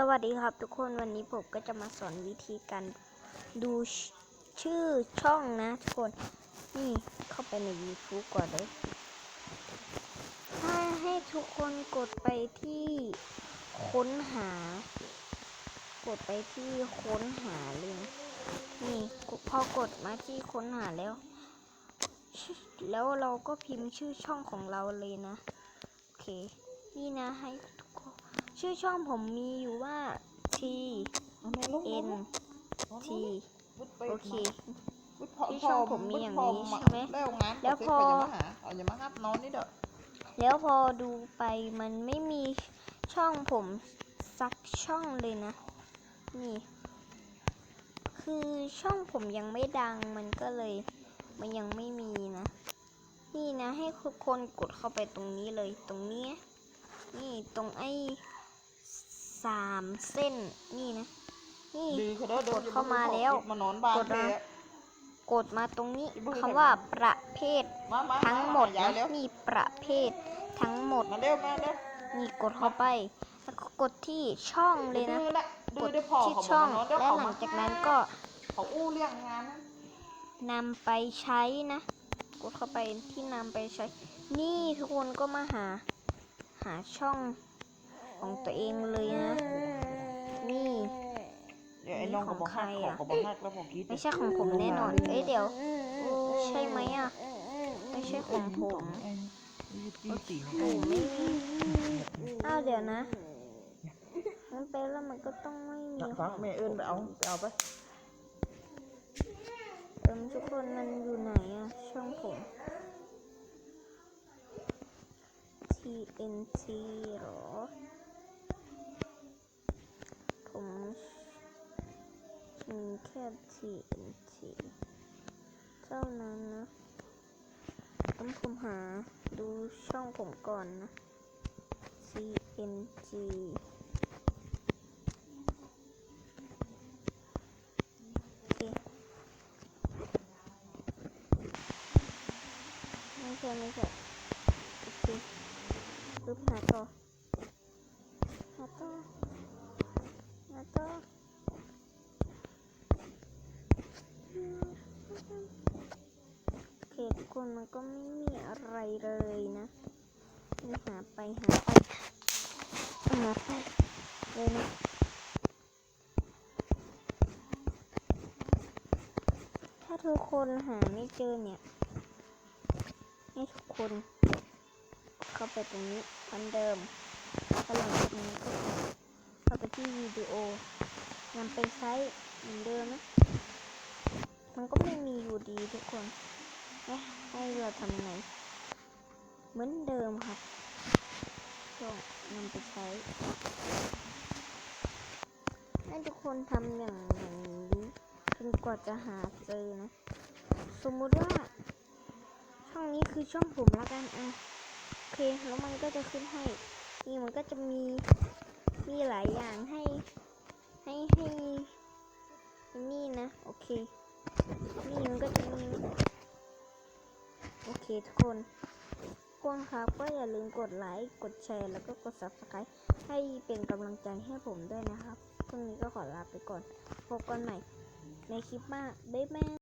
สวัสดีครับทุกคนวันนี้ผมก็จะมาสอนวิธีการดูชื่อช่องนะทุกคน นี่เข้าไปใน YouTube ก่อนเลย ถ้าให้ทุกคนกดไปที่ค้นหา กดไปที่ค้นหาเลยนะนี่พอกดมาที่ค้นหาแล้ว แล้วเราก็พิมพ์ชื่อช่องของเราเลยนะ โอเค นี่นะให้ทุก ชื่อช่องผมมีอยู่ว่า T เอาแม่ลูก N ลูก T วุฒิไปโอเควุฒิพอที่ช่องผมมีอย่างนี้วุฒิพใช่ไหมแล้วงานแล้วพอเสร็จก็อย่ามาหาเอาอย่ามาฮับนอนนี่เด้อแล้วพอดูไปมันไม่มีช่องผมสักช่องเลยนะ นี่ คือช่องผมยังไม่ดังมันก็เลย มันยังไม่มีนะ นี่นะให้ทุกคนกดเข้าไปตรงนี้เลยตรงเนี้ยนี่ตรงไอ้ สามเส้นนี่นะ นี่ดีเขาเด้อเด้กดเข้ามาแล้วมานอนบ้านกดมาแท้กดมาตรงนี้อีบื้อคำว่าประเภทมามาทั้งหมดยานะยเร็วนี่ประเภททั้งหมดมาเร็วมาเร็วนี่กดเข้าไปแล้วก็กดที่ช่องเลยนะดื้อละกดื้อดได้พอที่เขาบช่ออกงมานอนเดี๋ยวและเขาหลัมางจากนั้นก็เขาอู้เรื่องงานนะนำไปใช้นะ กดเข้าไปที่นำไปใช้ นี่ทุกคนก็มาหา หาช่อง ของตัวเองเลยนะ นี่ เดี๋ยวไอ้น้องนี่ก็บอกของใครฮักอะเขาก็บอกฮักแล้วผมคิดไม่ใช่ของผมแน่นอน เอ้ยเดี๋ยว ใช่ไหมอะ ไม่ใช่ของผมไอ้ยี่สิบสี่โอ้ไม่มีอ้าวเดี๋ยวนะมันเป็นแล้วมันก็ต้องไม่มีฟังแม่เอิญไปเอาไปเอาไปเอิมทุกคนมันอยู่ไหนอะช่องผม TNT เหรอ ผมมีแค่ TNT เท่านั้นนะต้องผมหาดูช่องผมก่อนนะ TNG ไม่ใช่ไม่ใช่โอเครูปหาต่อหาต่อหาต่อโอเคทุกคนมันก็ไม่มีอะไรเลยนะหาไปหาไปหาไปเลยนะถ้าทุกคนหาไม่เจอเนี่ยให้ทุกคนเข้าไปตรงนี้เหมือนเดิมแล้วหลังจากนี้ก็เข้าไปที่วิดีโอนำไปใช้เหมือนเดิมนะ มันก็ไม่มีอยู่ดีทุกคน ให้เราทำไงเหมือนเดิมครับก็นำไปใช้ให้ทุกคนทำอย่างอย่างนี้จนกว่าจะหาเจอนะ สมมุติว่า ช่องนี้คือช่องผมละกันอะโอเคแล้วมันก็จะขึ้นให้ นี่มันก็จะมีมีหลายอย่างให้ให้ให้นี่นะ โอเค นี่มันก็จะมี ทุกคนกวนครับก็อย่าลืมกดไลค์กดแชร์ แล้วก็กด subscribe ให้เป็นกำลังใจให้ผมด้วยนะครับวันนี้ก็ขอลาไปก่อน พบกันใหม่ในคลิปหน้าบ๊ายบาย